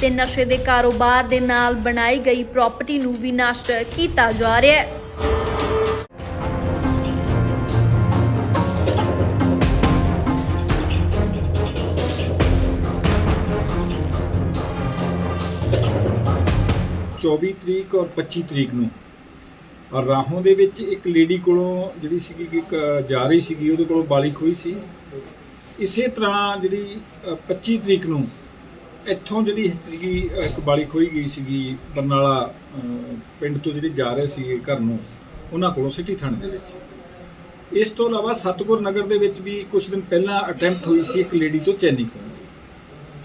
ਤੇ ਨਸ਼ੇ ਦੇ ਕਾਰੋਬਾਰ ਦੇ ਨਾਲ ਬਣਾਈ ਗਈ ਪ੍ਰਾਪਰਟੀ ਨੂੰ ਵੀ ਨਸ਼ਟ ਕੀਤਾ ਜਾ ਰਿਹਾ ਹੈ। ਚੌਵੀ ਤਰੀਕ ਔਰ 25 ਤਰੀਕ ਨੂੰ। ਰਾਹੋਂ ਦੇ ਵਿੱਚ ਇੱਕ ਲੇਡੀ ਕੋਲੋਂ ਜਿਹੜੀ ਸੀਗੀ ਕਿ ਜਾ ਰਹੀ ਸੀਗੀ ਉਹਦੇ ਕੋਲੋਂ ਬਾਲੀ ਖੋਈ ਸੀ। ਇਸੇ ਤਰ੍ਹਾਂ ਜਿਹੜੀ ਅ, 25 ਤਰੀਕ ਨੂੰ ਇੱਥੋਂ ਜਿਹੜੀ ਸੀਗੀ ਇੱਕ ਬਾਲੀ ਖੋਈ ਗਈ ਸੀਗੀ, ਬਰਨਾਲਾ ਪਿੰਡ ਤੋਂ ਜਿਹੜੇ ਜਾ ਰਹੇ ਸੀਗੇ ਘਰ ਨੂੰ, ਉਹਨਾਂ ਕੋਲੋਂ ਸਿਟੀ ਥਾਣੇ ਦੇ ਵਿੱਚ। ਇਸ ਤੋਂ ਇਲਾਵਾ ਸਤਗੁਰ ਨਗਰ ਦੇ ਵਿੱਚ ਵੀ ਕੁਝ ਦਿਨ ਪਹਿਲਾਂ ਅਟੈਂਪਟ ਹੋਈ ਸੀ ਇੱਕ ਲੇਡੀ ਤੋਂ ਚੈਨੀ ਖੋਣ ਦੀ।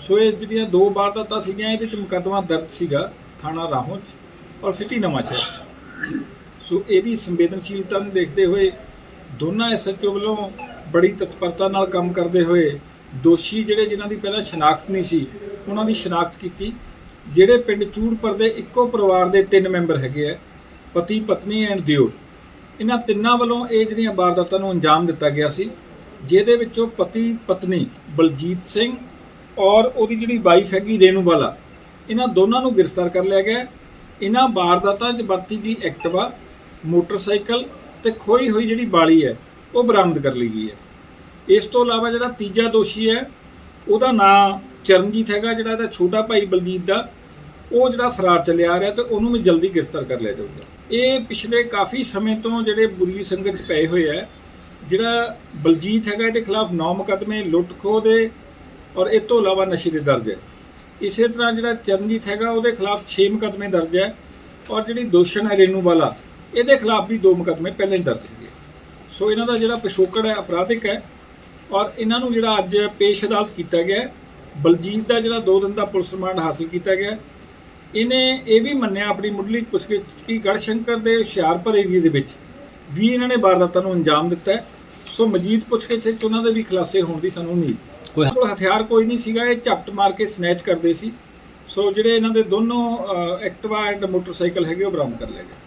ਸੋ ਇਹ ਜਿਹੜੀਆਂ ਦੋ ਵਾਰਦਾਤਾਂ ਸੀਗੀਆਂ, ਇਹਦੇ ਚ ਮੁਕੱਦਮਾ ਦਰਜ ਸੀਗਾ ਥਾਣਾ ਰਾਹੋਂ ਚ ਔਰ ਸਿਟੀ ਨਵਾਂਸ਼ਹਿਰ ਚ। ਸੋ ਇਹਦੀ ਸੰਵੇਦਨਸ਼ੀਲਤਾ ਨੂੰ ਦੇਖਦੇ ਹੋਏ ਦੋਨਾਂ ਐਸਐਚਓ ਵੱਲੋਂ ਬੜੀ ਤਤਪਰਤਾ ਨਾਲ ਕੰਮ ਕਰਦੇ ਹੋਏ ਦੋਸ਼ੀ ਜਿਹੜੇ ਜਿਨ੍ਹਾਂ ਦੀ ਪਹਿਲਾਂ ਸ਼ਨਾਖਤ ਨਹੀਂ ਸੀ, ਉਹਨਾਂ ਦੀ ਸ਼ਨਾਖਤ ਕੀਤੀ। ਜਿਹੜੇ ਪਿੰਡ ਚੂੜਪੁਰ ਦੇ ਇੱਕੋ ਪਰਿਵਾਰ ਦੇ ਤਿੰਨ ਮੈਂਬਰ ਹੈਗੇ ਆ, ਪਤੀ, ਪਤਨੀ ਐਂਡ ਦਿਓਰ। ਇਹਨਾਂ ਤਿੰਨਾਂ ਵੱਲੋਂ ਇਹ ਜਿਹੜੀਆਂ ਵਾਰਦਾਤਾਂ ਨੂੰ ਅੰਜਾਮ ਦਿੱਤਾ ਗਿਆ ਸੀ, ਜਿਹਦੇ ਵਿੱਚੋਂ ਪਤੀ, ਪਤਨੀ ਬਲਜੀਤ ਸਿੰਘ ਔਰ ਉਹਦੀ ਜਿਹੜੀ ਵਾਈਫ ਹੈਗੀ ਰੇਨੂ ਇਹਨਾਂ ਦੋਨਾਂ ਨੂੰ ਗ੍ਰਿਫਤਾਰ ਕਰ ਲਿਆ ਗਿਆ। ਇਹਨਾਂ ਵਾਰਦਾਤਾਂ 'ਚ ਵਰਤੀ ਗਈ ਐਕਟਿਵਾ, ਮੋਟਰਸਾਈਕਲ ਤੇ ਖੋਈ ਹੋਈ ਜਿਹੜੀ ਬਾਲੀ ਹੈ, ਉਹ ਬਰਾਮਦ ਕਰ ਲਈ ਗਈ ਹੈ। ਇਸ ਤੋਂ ਇਲਾਵਾ ਜਿਹੜਾ ਤੀਜਾ ਦੋਸ਼ੀ ਹੈ, ਉਹਦਾ ਨਾਮ ਚਰਨਜੀਤ ਹੈਗਾ, ਜਿਹੜਾ ਇਹਦਾ ਛੋਟਾ ਭਾਈ ਬਲਜੀਤ ਦਾ। ਉਹ ਜਿਹੜਾ ਫਰਾਰ ਚੱਲਿਆ ਆ ਰਿਹਾ ਤੇ ਉਹਨੂੰ ਵੀ ਜਲਦੀ ਗ੍ਰਿਫਤਾਰ ਕਰ ਲਿਆ ਜਾਊਗਾ। ਇਹ ਪਿਛਲੇ ਕਾਫੀ ਸਮੇਂ ਤੋਂ ਜਿਹੜੇ ਬੁਰੀ ਸੰਗਤ 'ਚ ਪਏ ਹੋਏ ਆ, ਜਿਹੜਾ ਬਲਜੀਤ ਹੈਗਾ, ਇਹਦੇ ਖਿਲਾਫ 9 ਮੁਕੱਦਮੇ ਲੁੱਟ ਖੋਹ ਦੇ ਔਰ ਇਹ ਤੋਂ ਇਲਾਵਾ ਨਸ਼ੇ ਦੇ ਦਰਜ ਹੈ। ਇਸੇ ਤਰ੍ਹਾਂ ਜਿਹੜਾ ਚਰਨਜੀਤ ਹੈਗਾ, ਉਹਦੇ ਖਿਲਾਫ 6 ਮੁਕੱਦਮੇ ਦਰਜ ਹੈ ਔਰ ਜਿਹੜੀ ਦੋਸ਼ਣ ਹੈ ਰੇਨੂ ਵਾਲਾ, ਇਹਦੇ ਖਿਲਾਫ ਵੀ 2 ਮੁਕੱਦਮੇ ਪਹਿਲਾਂ ਹੀ ਦਰਜ ਹੈਗੇ। ਸੋ ਇਹਨਾਂ ਦਾ ਜਿਹੜਾ ਪਿਛੋਕੜ ਹੈ, ਅਪਰਾਧਿਕ ਹੈ ਔਰ ਇਹਨਾਂ ਨੂੰ ਜਿਹੜਾ ਅੱਜ ਪੇਸ਼ ਅਦਾਲਤ ਕੀਤਾ ਗਿਆ ਬਲਜੀਤ ਦਾ ਜਿਹੜਾ 2 ਦਿਨ ਦਾ ਪੁਲਿਸ ਰਿਮਾਂਡ ਹਾਸਲ ਕੀਤਾ ਗਿਆ। ਇਹਨੇ ਇਹ ਵੀ ਮੰਨਿਆ ਆਪਣੀ ਮੁੱਢਲੀ ਪੁੱਛਗਿੱਛ ਕਿ ਗੜਸ਼ੰਕਰ ਦੇ ਹੁਸ਼ਿਆਰਪੁਰ ਏਰੀਏ ਦੇ ਵਿੱਚ ਵੀ ਇਹਨਾਂ ਨੇ ਵਾਰਦਾਤਾਂ ਨੂੰ ਅੰਜਾਮ ਦਿੱਤਾ। ਸੋ ਮਜੀਦ ਪੁੱਛਗਿੱਛ ਵਿੱਚ ਉਹਨਾਂ ਦੇ ਵੀ ਖੁਲਾਸੇ ਹੋਣ ਦੀ ਸਾਨੂੰ ਉਮੀਦ ਕੋਈ- ਹਥਿਆਰ ਕੋਈ ਨਹੀਂ ਸੀਗਾ ਇਹ ਝਪਟ ਮਾਰ ਕੇ ਸਨੈਚ ਕਰਦੇ ਸੀ ਸੋ ਜਿਹੜੇ ਇਹਨਾਂ ਦੇ ਦੋਨੋਂ ਐਕਟਿਵਾ ਐਂਡ ਮੋਟਰਸਾਈਕਲ ਹੈਗੇ ਉਹ ਬਰਾਮਦ ਕਰ ਲਏ ਗਏ